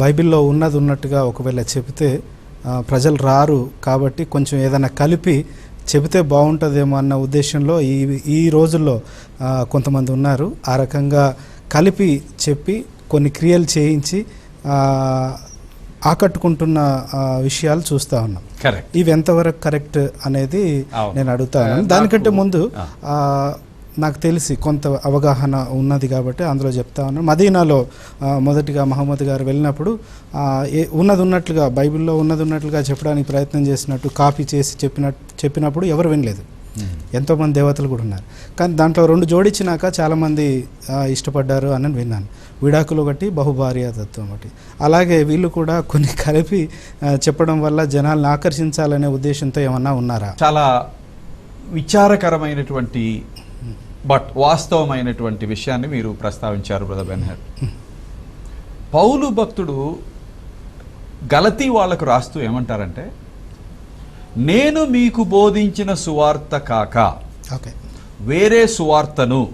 బైబిల్లో ఉన్నది ఉన్నట్టుగా ఒకవేళ చెబితే ప్రజలు రారు కాబట్టి కొంచెం ఏదైనా కలిపి చెబితే బాగుంటుందేమో అన్న ఉద్దేశంలో ఈ ఈ రోజుల్లో కొంతమంది ఉన్నారు. ఆ రకంగా కలిపి చెప్పి కొన్ని క్రియలు చేయించి ఆకట్టుకుంటున్న విషయాలు చూస్తూ ఉన్నాం. కరెక్ట్. ఇవి ఎంతవరకు కరెక్ట్ అనేది. నేను అడుగుతాను దానికంటే నాకు- ముందు నాకు తెలిసి కొంత అవగాహన ఉన్నది కాబట్టి అందులో చెప్తా ఉన్నాను. మదీనాలో మొదటిగా మహమ్మద్ గారు వెళ్ళినప్పుడు ఉన్నది ఉన్నట్లుగా బైబిల్లో ఉన్నది ఉన్నట్లుగా చెప్పడానికి ప్రయత్నం చేసినట్టు కాపీ చేసి చెప్పినట్టు చెప్పినప్పుడు ఎవరు వినలేదు. ఎంతోమంది దేవతలు కూడా ఉన్నారు. కానీ దాంట్లో రెండు జోడించినాక చాలామంది ఇష్టపడ్డారు అని విన్నాను. విడాకులు ఒకటి బహుభార్య తత్వం ఒకటి. అలాగే వీళ్ళు కూడా కొన్ని కలిపి చెప్పడం వల్ల జనాల్ని ఆకర్షించాలనే ఉద్దేశంతో ఏమన్నా ఉన్నారా? చాలా విచారకరమైనటువంటి బట్ వాస్తవమైనటువంటి విషయాన్ని మీరు ప్రస్తావించారు బ్రదర్ బెన్హర్ పౌలు భక్తుడు గలతీ వాళ్ళకు రాస్తూ ఏమంటారంటే నేను మీకు బోధించిన సువార్త కాక ఓకే. వేరే సువార్తను.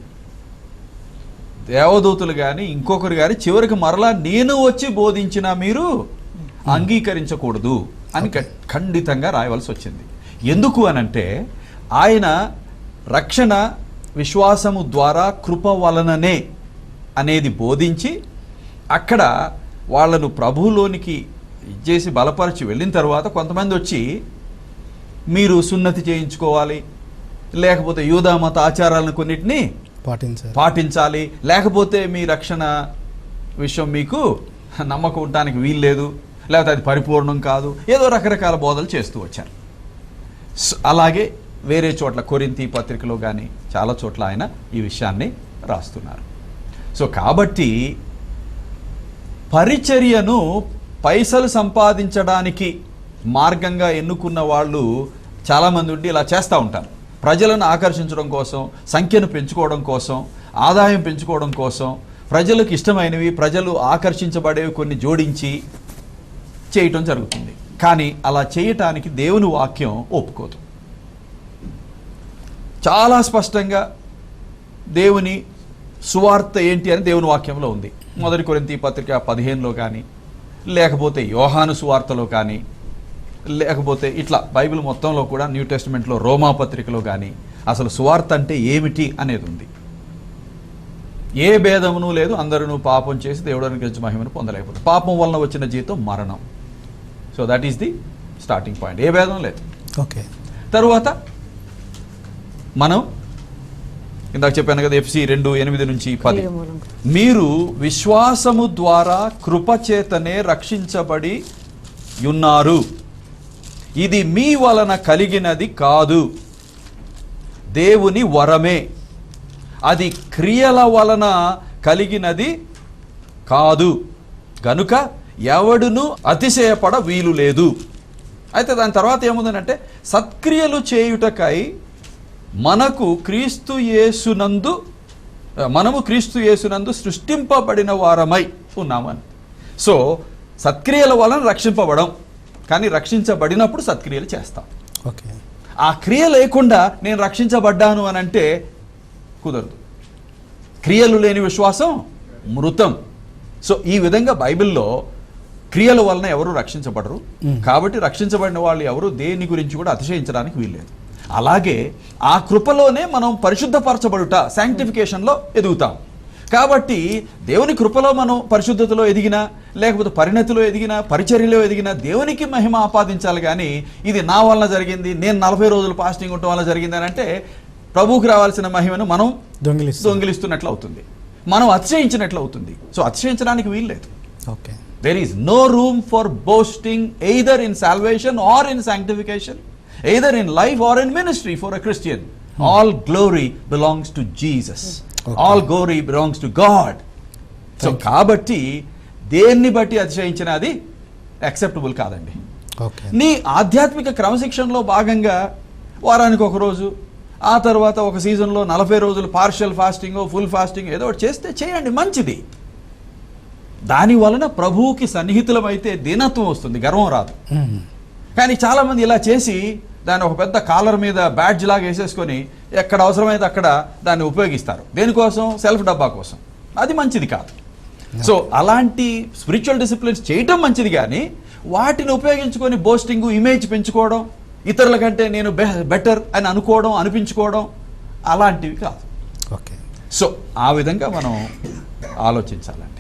దేవదూతులు కానీ ఇంకొకరు కానీ చివరికి మరలా నేను వచ్చి బోధించిన మీరు అంగీకరించకూడదు అని ఖండితంగా రాయవలసి వచ్చింది. ఎందుకు అనంటే ఆయన రక్షణ విశ్వాసము ద్వారా కృప వలననే అనేది బోధించి అక్కడ వాళ్ళను ప్రభువులోనికి చేసి బలపరిచి వెళ్ళిన తర్వాత కొంతమంది వచ్చి మీరు సున్నతి చేయించుకోవాలి లేకపోతే యూదా మత ఆచారాలను కొన్నిటిని పాటించారు పాటించాలి లేకపోతే మీ రక్షణ విషయం మీకు నమ్మకం ఉండటానికి వీల్లేదు లేకపోతే అది పరిపూర్ణం కాదు ఏదో రకరకాల బోధలు చేస్తూ వచ్చారు. అలాగే వేరే చోట్ల కొరింతి పత్రికలో కానీ చాలా చోట్ల ఆయన ఈ విషయాన్ని రాస్తున్నారు. సో కాబట్టి పరిచర్యను పైసలు సంపాదించడానికి మార్గంగా ఎన్నుకున్న వాళ్ళు చాలామంది ఉండి ఇలా చేస్తూ ఉంటారు. ప్రజలను ఆకర్షించడం కోసం సంఖ్యను పెంచుకోవడం కోసం ఆదాయం పెంచుకోవడం కోసం ప్రజలకు ఇష్టమైనవి ప్రజలు ఆకర్షించబడేవి కొన్ని జోడించి చేయటం జరుగుతుంది. కానీ అలా చేయటానికి దేవుని వాక్యం ఒప్పుకోదు. చాలా స్పష్టంగా దేవుని సువార్త ఏంటి అని దేవుని వాక్యంలో ఉంది. మొదటి కొరింతి పత్రిక పదిహేనులో కానీ లేకపోతే యోహాను సువార్తలో కానీ లేకపోతే ఇట్లా బైబిల్ మొత్తంలో కూడా న్యూ టెస్ట్మెంట్లో రోమా పత్రికలో కానీ అసలు సువార్త అంటే ఏమిటి అనేది ఉంది. ఏ భేదమును లేదు అందరూ పాపం చేసి దేవుడు అనుగ్రహించి మహిమను పొందలేకపోతే పాపం వలన వచ్చిన జీతం మరణం. So that is the starting point ఏ భేదం లేదు. ఓకే తరువాత మనం ఇందాక చెప్పాను కదా ఎఫ్సి రెండు ఎనిమిది నుంచి పది. మీరు విశ్వాసము ద్వారా కృపచేతనే రక్షించబడి ఉన్నారు. ఇది మీ వలన కలిగినది కాదు. దేవుని వరమే. అది క్రియల వలన కలిగినది కాదు. గనుక ఎవడును అతిశయపడ వీలు లేదు. అయితే దాని తర్వాత ఏముందనంటే సత్క్రియలు చేయుటకై మనకు క్రీస్తు యేసునందు మనము క్రీస్తు యేసునందు సృష్టింపబడిన వారమై ఉన్నామని. సో సత్క్రియల వలన రక్షింపబడం. కానీ రక్షించబడినప్పుడు సత్క్రియలు చేస్తాం. ఓకే. ఆ క్రియ లేకుండా నేను రక్షించబడ్డాను అని అంటే కుదరదు. క్రియలు లేని విశ్వాసం మృతం. సో ఈ విధంగా బైబిల్లో క్రియల వలన ఎవరు రక్షించబడరు. కాబట్టి రక్షించబడిన వాళ్ళు ఎవరు దేని గురించి కూడా అతిశయించడానికి వీల్లేదు. అలాగే ఆ కృపలోనే మనం పరిశుద్ధపరచబడుట శాంక్టిఫికేషన్లో ఎదుగుతాం. కాబట్టి దేవుని కృపలో మనం పరిశుద్ధతలో ఎదిగినా లేకపోతే పరిణతిలో ఎదిగినా పరిచర్యలో ఎదిగినా దేవునికి మహిమ ఆపాదించాలి కానీ ఇది నా వలన జరిగింది నేను నలభై రోజులు ఫాస్టింగ్ ఉండటం వల్ల జరిగింది అని అంటే ప్రభువుకి రావాల్సిన మహిమను మనం దొంగిలిస్తుంది దొంగిలిస్తున్నట్లు అవుతుంది. మనం అతిశయించినట్లు అవుతుంది. సో అతిశయించడానికి వీల్లేదు okay. There is no room for boasting either in salvation or in sanctification. Either in life or in ministry for a christian. All glory belongs to jesus. Okay. all glory belongs to god. So కాబట్టి దేన్ని బట్టి అతిశయించిన అది acceptable కాదండి. Okay నీ ఆధ్యాత్మిక క్రమశిక్షణలో భాగంగా వారానికి ఒక రోజు ఆ తర్వాత ఒక సీజన్లో నలభై రోజులు పార్షియల్ ఫాస్టింగ్ ఫుల్ ఫాస్టింగ్ ఏదో ఒకటి చేస్తే చేయండి మంచిది. దాని వలన ప్రభువుకి సన్నిహితులమైతే దీనత్వం వస్తుంది గర్వం రాదు. మ్మ్. కానీ చాలామంది ఇలా చేసి దాన్ని ఒక పెద్ద కాలర్ మీద బ్యాడ్జ్ లాగా వేసేసుకొని ఎక్కడ అవసరమైతే అక్కడ దాన్ని ఉపయోగిస్తారు. దేనికోసం? సెల్ఫ్ డబ్బా కోసం. అది మంచిది కాదు. సో అలాంటి స్పిరిచువల్ డిసిప్లిన్స్ చేయటం మంచిది కానీ వాటిని ఉపయోగించుకొని బోస్టింగ్ ఇమేజ్ పెంచుకోవడం ఇతరుల కంటే నేను బెటర్ అని అనుకోవడం అనిపించుకోవడం అలాంటివి కాదు. ఓకే. సో ఆ విధంగా మనం ఆలోచించాలండి.